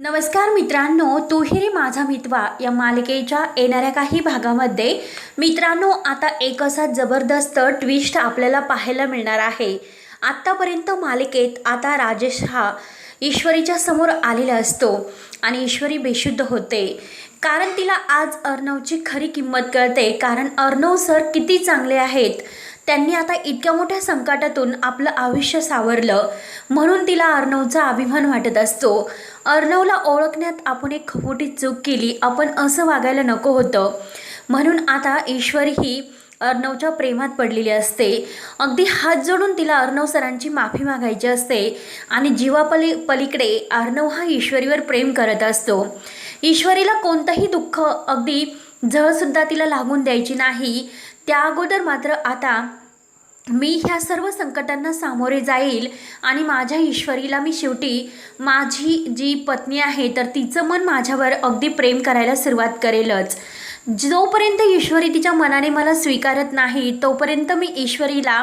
नमस्कार मित्रांनो तुहिरी रे माझा मितवा या मालिकेच्या येणाऱ्या काही भागामध्ये. मित्रांनो आता एक असा जबरदस्त ट्विस्ट आपल्याला पाहायला मिळणार आहे. आत्तापर्यंत मालिकेत आता राजेश हा ईश्वरीच्या समोर आलेला असतो आणि ईश्वरी बेशुद्ध होते. कारण तिला आज अर्णवची खरी किंमत कळते. कारण अर्णव सर किती चांगले आहेत. त्यांनी आता इतक्या मोठ्या संकटातून आपलं आयुष्य सावरलं. म्हणून तिला अर्णवचा अभिमान वाटत असतो. अर्णवला ओळखण्यात आपण एक खोटी चूक केली आपण असं वागायला नको होतं. म्हणून आता ईश्वरी ही अर्णवच्या प्रेमात पडलेली असते. अगदी हात जोडून तिला अर्णव सरांची माफी मागायची असते आणि जीवापली पलीकडे अर्णव हा ईश्वरीवर प्रेम करत असतो. ईश्वरीला कोणतंही दुःख अगदी झळसुद्धा तिला लागून द्यायची नाही. त्या अगोदर मात्र आता मी ह्या सर्व संकटांना सामोरे जाईल आणि माझ्या ईश्वरीला मी शेवटी माझी जी पत्नी आहे तर तिचं मन माझ्यावर अगदी प्रेम करायला सुरुवात करेलच. जोपर्यंत ईश्वरी तिच्या मनाने मला स्वीकारत नाही तोपर्यंत मी ईश्वरीला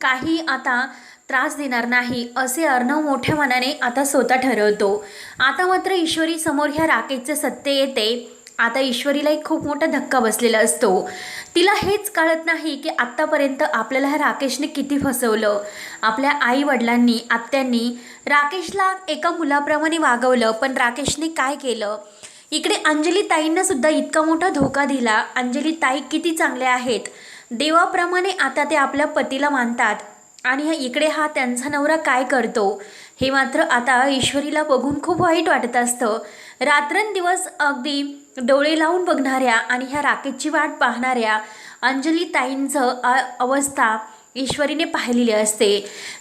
काही आता त्रास देणार नाही असे अर्णव मोठ्या मनाने आता स्वतः ठरवतो. आता मात्र ईश्वरीसमोर ह्या राकेशचं सत्य येते. आता ईश्वरीला एक खूप मोठा धक्का बसलेला असतो. तिला हेच कळत नाही की आत्तापर्यंत आपल्याला ह्या राकेशने किती फसवलं. आपल्या आई वडिलांनी आत्यांनी राकेशला एका मुलाप्रमाणे वागवलं पण राकेशने काय केलं? इकडे अंजली ताईंना सुद्धा इतका मोठा धोका दिला. अंजली ताई किती चांगल्या आहेत? देवाप्रमाणे आता ते आपल्या पतीला मानतात. आणि ह्या इकडे हा त्यांचा नवरा काय करतो हे मात्र आता ईश्वरीला बघून खूप वाईट वाटत असतं. रात्रंदिवस अगदी डोळे लावून बघणाऱ्या आणि ह्या राकेशची वाट पाहणाऱ्या अंजली ताईंचं अवस्था ईश्वरीने पाहिलेली असते.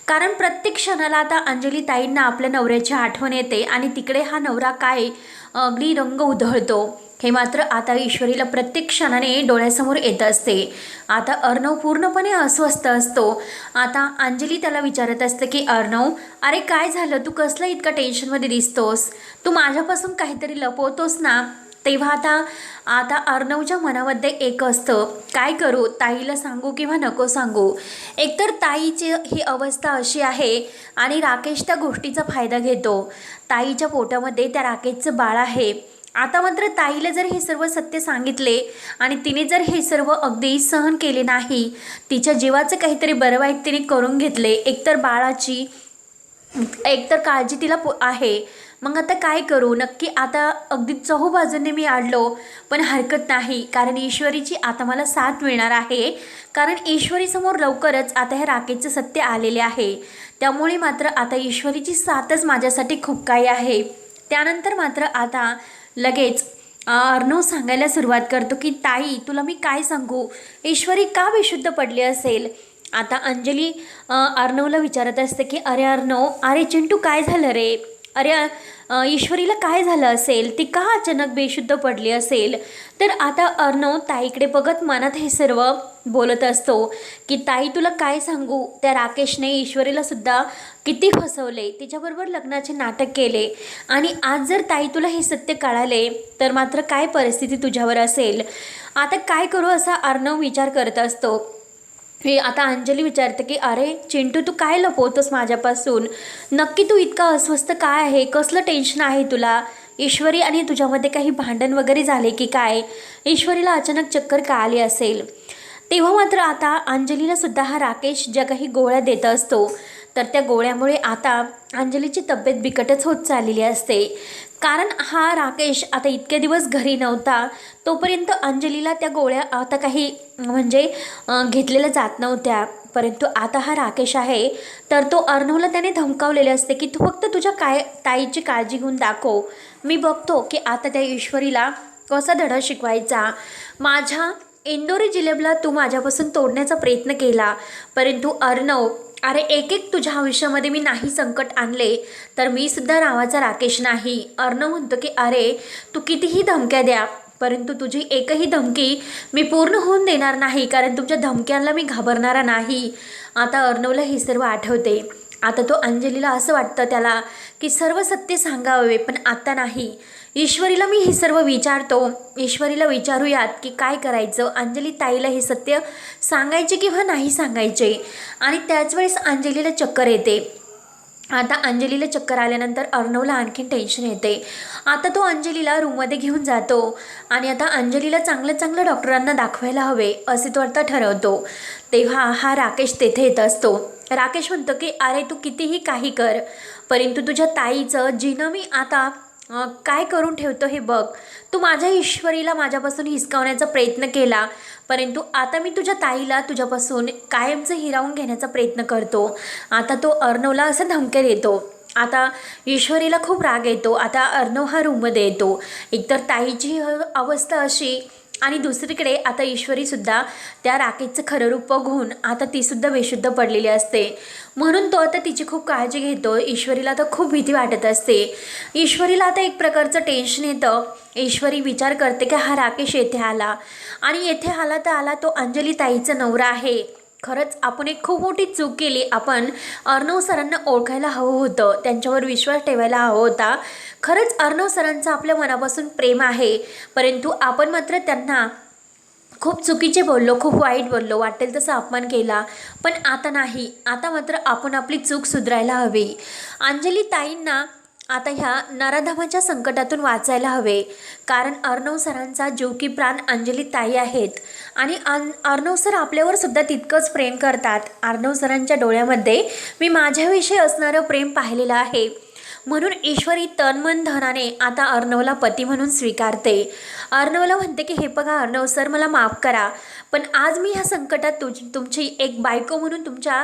कारण प्रत्येक क्षणाला आता अंजली ताईंना आपल्या नवऱ्याची आठवण येते आणि तिकडे हा नवरा काय अगदी रंग उधळतो. हे मात्र आता ईश्वरीला प्रत्येक क्षणाने डोळ्यासमोर येत असते. आता अर्णव पूर्णपणे अस्वस्थ असतो. आता अंजली त्याला विचारत असते की अर्णव अरे काय झालं? तू कसलं इतका टेन्शनमध्ये दिसतोस? तू माझ्यापासून काहीतरी लपवतोस ना? तेव्हा आता आता अर्णवच्या मनामध्ये एक असतं काय करू? ताईला सांगू किंवा नको सांगू? एकतर ताईची ही अवस्था अशी आहे आणि राकेश त्या गोष्टीचा फायदा घेतो. ताईच्या पोटामध्ये त्या राकेशचं बाळ आहे. आता मात्र ताईला जर हे सर्व सत्य सांगितले आणि तिने जर हे सर्व अगदी सहन केले नाही तिच्या जीवाचं काहीतरी बरं वाईट तिने करून घेतले. एकतर बाळाची एकतर काळजी तिला पो आहे. मग आता काय करू? नक्की आता अगदी चहूबाजूने मी आडलो पण हरकत नाही. कारण ईश्वरीची आता मला साथ मिळणार आहे. कारण ईश्वरीसमोर लवकरच आता हे राकेशचं सत्य आलेले आहे. त्यामुळे मात्र आता ईश्वरीची साथच माझ्यासाठी खूप काही आहे. त्यानंतर मात्र आता लगेच अर्णव सांगायला सुरुवात करतो की ताई तुला मी काय सांगू? ईश्वरी का विशुद्ध पडली असेल? आता अंजली अर्णवला विचारत असते की अरे अर्णव अरे चिंटू काय झालं रे? अरे ईश्वरीला काय झालं असेल? ती का अचानक बेशुद्ध पडली असेल? तर आता अर्णव ताईकडे बघत मनात हे सर्व बोलत असतो की ताई तुला काय सांगू? त्या राकेशने ईश्वरीला सुद्धा किती फसवले? तिच्याबरोबर लग्नाचे नाटक केले. आणि आज जर ताई तुला हे सत्य कळाले तर मात्र काय परिस्थिती तुझ्यावर असेल? आता काय करू असा अर्णव विचार करत असतो. हे आता अंजली विचारते की अरे चिंटू तू काय लपवतोस माझ्यापासून? नक्की तू इतका अस्वस्थ काय आहे? कसलं टेन्शन आहे तुला? ईश्वरी आणि तुझ्यामध्ये काही भांडण वगैरे झाले की काय? ईश्वरीला अचानक चक्कर का आली असेल. तेव्हा मात्र आता अंजलीला सुद्धा हा राकेश ज्या काही गोळ्या देत असतो तर त्या गोळ्यामुळे आता अंजलीची तब्येत बिकटच होत चाललेली असते. कारण हा राकेश आता इतके दिवस घरी नव्हता तोपर्यंत अंजलीला त्या गोळ्या आता काही म्हणजे घेतलेल्या जात नव्हत्या. परंतु आता हा राकेश आहे तर तो अर्णवला त्याने धमकावलेले असते की तू फक्त तुझ्या काय ताईची काळजी घेऊन दाखव. मी बघतो की आता त्या ईश्वरीला कसा धडा शिकवायचा. माझ्या इंदोरी जिलेबला तू माझ्यापासून तोडण्याचा प्रयत्न केला परंतु अर्णव अरे एक एक तुझ्या आयुष्यामध्ये मी नाही संकट आणले तर मी सुद्धा नावाचा राकेश नाही. अर्णव म्हणतो की अरे तू कितीही धमक्या द्या परंतु तुझी एकही धमकी मी पूर्ण होऊन देणार नाही कारण तुमच्या धमक्यांना मी घाबरणारा नाही. आता अर्णवला हे सर्व आठवते. आता तो अंजलीला असं वाटतं त्याला की सर्व सत्य सांगावे पण आता नाही. ईश्वरीला मी हे सर्व विचारतो. ईश्वरीला विचारूयात की काय करायचं? अंजली ताईला हे सत्य सांगायचे किंवा नाही सांगायचे? आणि त्याच वेळेस अंजलीला चक्कर येते. आता अंजलीला चक्कर आल्यानंतर अर्णवला आणखीन टेन्शन येते. आता तो अंजलीला रूममध्ये घेऊन जातो आणि आता अंजलीला चांगलं चांगलं डॉक्टरांना दाखवायला हवे असे तो आता ठरवतो. तेव्हा हा राकेश तेथे येत असतो. राकेश म्हणतो की अरे तू कितीही काही कर परंतु तुझ्या ताईचं जिनं मी आता काय करून ठेवतो हे बघ. तू माझ्या ईश्वरीला माझ्यापासून हिसकावण्याचा प्रयत्न केला परंतु आता मी तुझ्या ताईला तुझ्यापासून कायमचं हिरावून घेण्याचा प्रयत्न करतो. आता तो अर्णवला असं धमक्या देतो. आता ईश्वरीला खूप राग येतो. आता अर्णव हा रूममध्ये येतो. एकतर ताईची अवस्था अशी आणि दुसरीकडे आता ईश्वरीसुद्धा त्या राकेशचं खरं रूप बघून आता तीसुद्धा बेशुद्ध पडलेली असते. म्हणून तो आता तिची खूप काळजी घेतो. ईश्वरीला तर खूप भीती वाटत असते. ईश्वरीला आता एक प्रकारचं टेन्शन येतं. ईश्वरी विचार करते की हा राकेश येथे आला. आणि येथे आला तर आला तो अंजली ताईचा नवरा आहे. खरंच आपण एक खूप मोठी चूक केली. आपण अर्णव सरांना ओळखायला हवं होतं. त्यांच्यावर विश्वास ठेवायला हवा होता. खरंच अर्णव सरांचं आपल्या मनापासून प्रेम आहे. परंतु आपण मात्र त्यांना खूप चुकीचे बोललो खूप वाईट बोललो. वाटेल तसा अपमान केला. पण आता नाही. आता मात्र आपण आपली चूक सुधारायला हवी. अंजली ताईंना आता ह्या नराधमाच्या संकटातून वाचायला हवे. कारण अर्णव सरांचा जीव की प्राण अंजली ताई आहेत. आणि अन अर्णव सर आपल्यावर सुद्धा तितकंच प्रेम करतात. अर्णव सरांच्या डोळ्यामध्ये मी माझ्याविषयी असणारं प्रेम पाहिलेलं आहे. म्हणून ईश्वरी तनमन धनाने आता अर्णवला पती म्हणून स्वीकारते. अर्णवला म्हणते की हे बघा अर्णव सर मला माफ करा. पण आज मी ह्या संकटात तुझ तुमची एक बायको म्हणून तुमच्या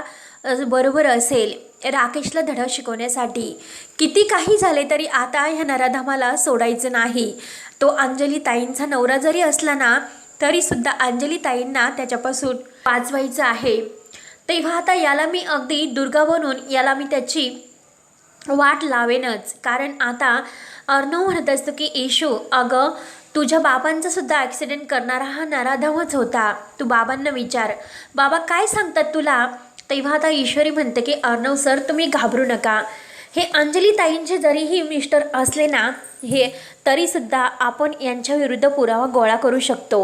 बरोबर असेल. राकेशला धडा शिकवण्यासाठी. किती काही झाले तरी आता ह्या नराधामाला सोडायचं नाही. तो अंजली ताईंचा नवरा जरी असला ना तरीसुद्धा अंजली ताईंना त्याच्यापासून वाचवायचं आहे. तेव्हा आता याला मी अगदी दुर्गा बनून याला मी त्याची वाट लावेनच. कारण आता अर्णव म्हणत असतो की येशू अगं तुझ्या बाबांचा सुद्धा ॲक्सिडेंट करणारा हा नराधमच होता. तू बाबांना विचार. बाबा काय सांगतात तुला? तेव्हा आता ईश्वरी म्हणते की अर्णव सर तुम्ही घाबरू नका. हे अंजली ताईंचे जरीही मिस्टर असले ना हे तरीसुद्धा आपण यांच्या विरुद्ध पुरावा गोळा करू शकतो.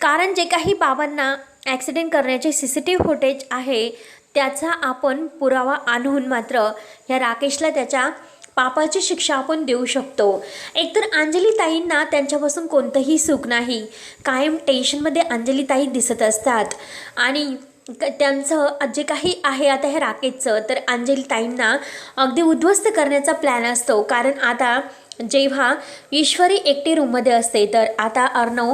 कारण जे काही बाबांना ॲक्सिडेंट करण्याचे C C T V footage आहे त्याचा आपण पुरावा आणून मात्र या राकेशला त्याच्या पापाची शिक्षा आपण देऊ शकतो. एकतर अंजली ताईंना त्यांच्यापासून कोणतंही सुख नाही. कायम टेन्शनमध्ये अंजली ताई दिसत असतात. आणि त्यांचं जे काही आहे आता हे राकेशचं तर अंजली ताईंना अगदी उद्ध्वस्त करण्याचा प्लॅन असतो. कारण आता जेव्हा ईश्वरी एकटी रूममध्ये असते तर आता अर्णव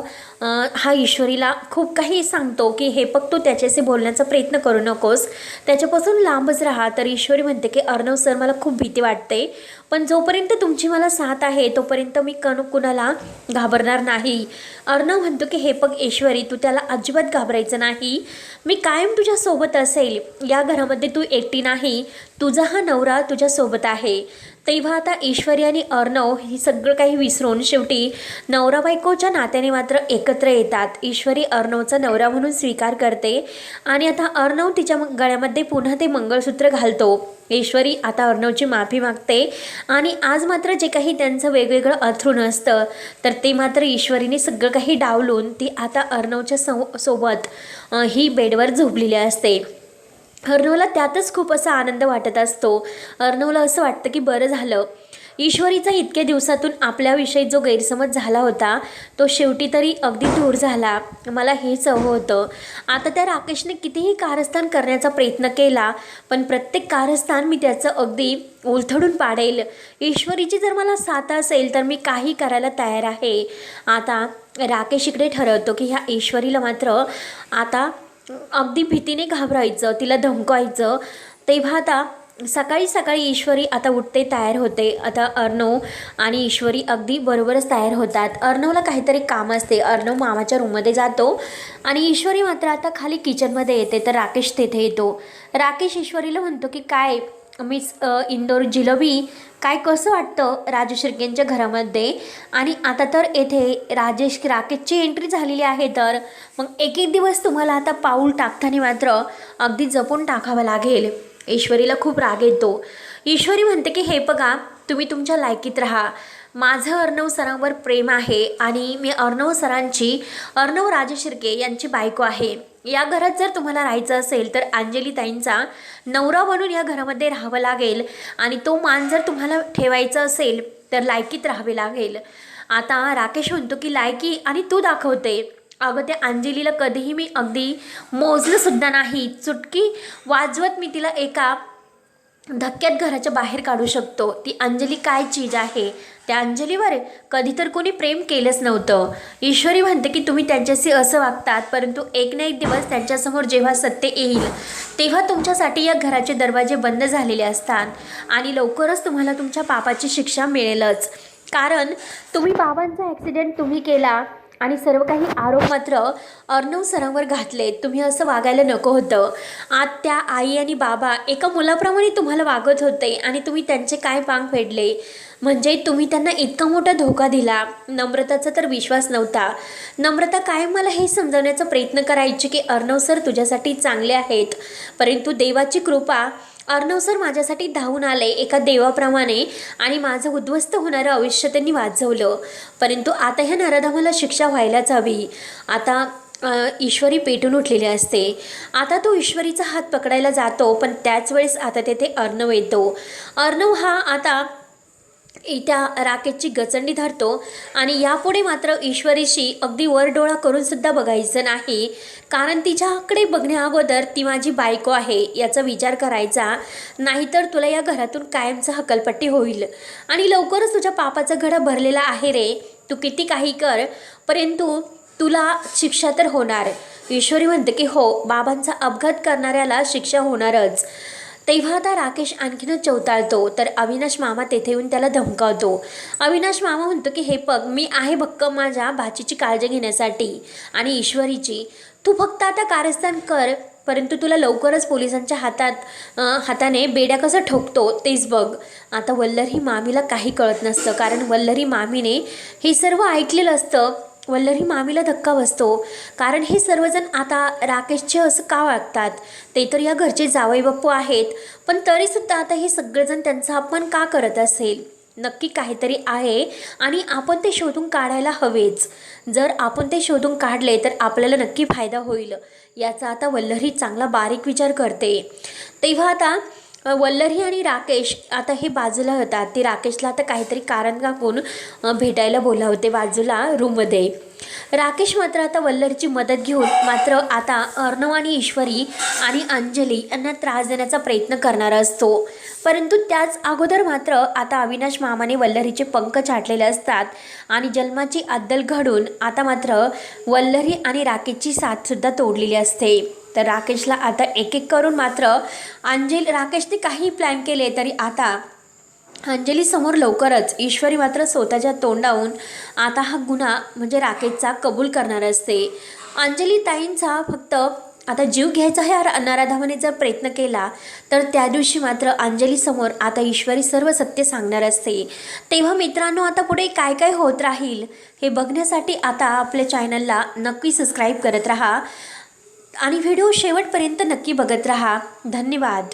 हा ईश्वरीला खूप काही सांगतो की हे बघ तू त्याच्याशी बोलण्याचा प्रयत्न करू नकोस. त्याच्यापासून लांबच राहा. तर ईश्वरी म्हणते की अर्णव सर मला खूप भीती वाटते. पण जोपर्यंत तुमची मला साथ आहे तोपर्यंत मी कण कुणाला घाबरणार नाही. अर्णव म्हणतो की हे बघ ईश्वरी तू त्याला अजिबात घाबरायचं नाही. मी कायम तुझ्यासोबत असेल. या घरामध्ये तू एकटी नाही. तुझा हा नवरा तुझ्यासोबत आहे. तेव्हा आता ईश्वरी आणि अर्णव हे सगळं काही विसरून शेवटी नवरा बायकोच्या नात्याने मात्र एकत्र येतात. ईश्वरी अर्णवचा नवरा म्हणून स्वीकार करते आणि आता अर्णव तिच्या गळ्यामध्ये पुन्हा ते मंगळसूत्र घालतो. ईश्वरी आता अर्णवची माफी मागते आणि आज मात्र जे काही त्यांचं वेगवेगळं अथरून असतं तर ते मात्र ईश्वरीने सगळं काही डावलून ती आता अर्णवच्या सो सोबत ही बेडवर झोपलेली असते. अर्णवला त्यातच खूप असा आनंद वाटत असतो. अर्णवला असं वाटतं की बरं झालं. ईश्वरीचा इतक्या दिवसातून आपल्याविषयी जो गैरसमज झाला होता तो शेवटी तरी अगदी दूर झाला. मला हेच हवं होतं. आता त्या राकेशने कितीही कारस्थान करण्याचा प्रयत्न केला पण प्रत्येक कारस्थान मी त्याचं अगदी उलथडून पाडेल. ईश्वरीची जर मला साथ असेल तर मी काही करायला तयार आहे. आता राकेश इकडे ठरवतो की ह्या ईश्वरीला मात्र आता अगदी भीतीने घाबरायचं तिला धमकायचं. तेव्हा आता सकाळी सकाळी ईश्वरी आता उठते तयार होते. आता अर्णव आणि ईश्वरी अगदी बरोबरच तयार होतात. अर्णवला काहीतरी काम असते. अर्णव मामाच्या रूममध्ये जातो आणि ईश्वरी मात्र आता खाली किचनमध्ये येते तर राकेश तेथे येतो. राकेश ईश्वरीला म्हणतो की काय मिस इंदोर जिलोबी काय कसं वाटतं राजेश शिर्केंच्या घरामध्ये? आणि आता तर येथे राजेश राकेशची एंट्री झालेली आहे तर मग एक एक दिवस तुम्हाला आता पाऊल टाकताना मात्र अगदी जपून टाकावं लागेल. ईश्वरीला खूप राग येतो. ईश्वरी म्हणते की हे बघा तुम्ही तुमच्या लायकीत राहा. माझं अर्णव सरांवर प्रेम आहे आणि मी अर्णव सरांची अर्णव राजे शिर्के यांची बायको आहे. या घरात जर तुम्हाला राहायचं असेल तर अंजली ताईंचा नवरा बनून या घरामध्ये राहावं लागेल. आणि तो मान जर तुम्हाला ठेवायचा असेल तर लायकीत राहावे लागेल. आता राकेश म्हणतो की लायकी आणि तू दाखवते. अगं त्या अंजलीला कधीही मी अगदी मोजलंसुद्धा नाही. चुटकी वाजवत मी तिला एका धक्क्यात घराच्या बाहेर काढू शकतो. ती अंजली काय चीज आहे? त्या अंजलीवर कधी तर कोणी प्रेम केलंच नव्हतं. ईश्वरी म्हणते की तुम्ही त्यांच्याशी असं वागतात परंतु एक ना एक दिवस त्यांच्यासमोर जेव्हा सत्य येईल तेव्हा तुमच्यासाठी या घराचे दरवाजे बंद झालेले असतात आणि लवकरच तुम्हाला तुमच्या पापाची शिक्षा मिळेलच. कारण तुम्ही बाबांचा ॲक्सिडेंट तुम्ही केला आणि सर्व काही आरोप मात्र अर्णव सरांवर घातले. तुम्ही असं वागायला नको होतं. आज त्या आई आणि बाबा एका मुलाप्रमाणे तुम्हाला वागत होते आणि तुम्ही त्यांचे काय पांग फेडले? म्हणजे तुम्ही त्यांना इतका मोठा धोका दिला. नम्रताचा तर विश्वास नव्हता. नम्रता काय मला हे समजवण्याचा प्रयत्न करायची की अर्णव सर तुझ्यासाठी चांगले आहेत. परंतु देवाची कृपा अर्णव सर माझ्यासाठी धावून आले एका देवाप्रमाणे आणि माझं उद्ध्वस्त होणारं आयुष्य त्यांनी वाचवलं. परंतु आता ह्या नराधामाला शिक्षा व्हायलाच हवी. आता ईश्वरी पेटून उठलेली असते. आता तो ईश्वरीचा हात पकडायला जातो पण त्याच वेळेस आता तेथे अर्णव येतो. अर्णव हा आता त्या राकेशची गचंडी धरतो आणि यापुढे मात्र ईश्वरीशी अगदी वरडोळा करून सुद्धा बघायचं नाही. कारण तिच्याकडे बघण्या अगोदर ती माझी बायको आहे याचा विचार करायचा. नाहीतर तुला या घरातून कायमचा हकलपट्टी होईल. आणि लवकरच तुझ्या पापाचा घडा भरलेला आहे रे. तू किती काही कर परंतु तुला शिक्षा तर होणार. ईश्वरी म्हणते की हो बाबांचा अपघात करणाऱ्याला शिक्षा होणारच. तेव्हा आता राकेश आणखीनच चौताळतो तर अविनाश मामा तेथे येऊन त्याला धमकावतो. अविनाश मामा म्हणतो की हे पग मी आहे भक्कम माझ्या भाचीची काळजी घेण्यासाठी आणि ईश्वरीची. तू फक्त आता कारस्थान कर परंतु तुला लवकरच पोलिसांच्या हातात हाताने बेड्या कसं ठोकतो तेच बघ. आता वल्लरी मामीला काही कळत नसतं कारण वल्लरी मामीने हे सर्व ऐकलेलं असतं. वल्लरी मामीला धक्का बसतो. कारण हे सर्वजण आता राकेशचे असं का वागतात? ते तर या घरचे जावई बाप्पू आहेत. पण तरीसुद्धा आता हे सगळेजण त्यांचा अपमान का करत असेल? नक्की काहीतरी आहे आणि आपण ते शोधून काढायला हवेच. जर आपण ते शोधून काढले तर आपल्याला नक्की फायदा होईल. याचा आता वल्लरी चांगला बारीक विचार करते. तेव्हा आता वल्लरी आणि राकेश आता हे बाजूला होतात. ते राकेशला आता काहीतरी कारण दाखवून भेटायला बोलावते बाजूला रूममध्ये. राकेश मात्र आता वल्लरीची मदत घेऊन मात्र आता अर्णव आणि ईश्वरी आणि अंजली यांना त्रास देण्याचा प्रयत्न करणारा असतो. परंतु त्याच अगोदर मात्र आता अविनाश मामाने वल्लरीचे पंख छाटलेले असतात आणि जन्माची अद्दल घडून आता मात्र वल्लरी आणि राकेशची साथसुद्धा तोडलेली असते. तर राकेशला आता एक एक करून मात्र अंजल राकेशने काही प्लॅन केले तरी आता अंजली समोर लवकरच ईश्वरी मात्र स्वतःच्या तोंडावून आता हा गुन्हा म्हणजे राकेशचा कबूल करणार असते. अंजली ताईंचा फक्त आता जीव घ्यायचा आहे नराधामाने जर प्रयत्न केला तर त्या दिवशी मात्र अंजलीसमोर आता ईश्वरी सर्व सत्य सांगणार असते. तेव्हा मित्रांनो आता पुढे काय काय होत राहील हे बघण्यासाठी आता आपल्या चॅनलला नक्की सबस्क्राईब करत राहा. आणि व्हिडिओ शेवटपर्यंत नक्की बघत राहा. धन्यवाद.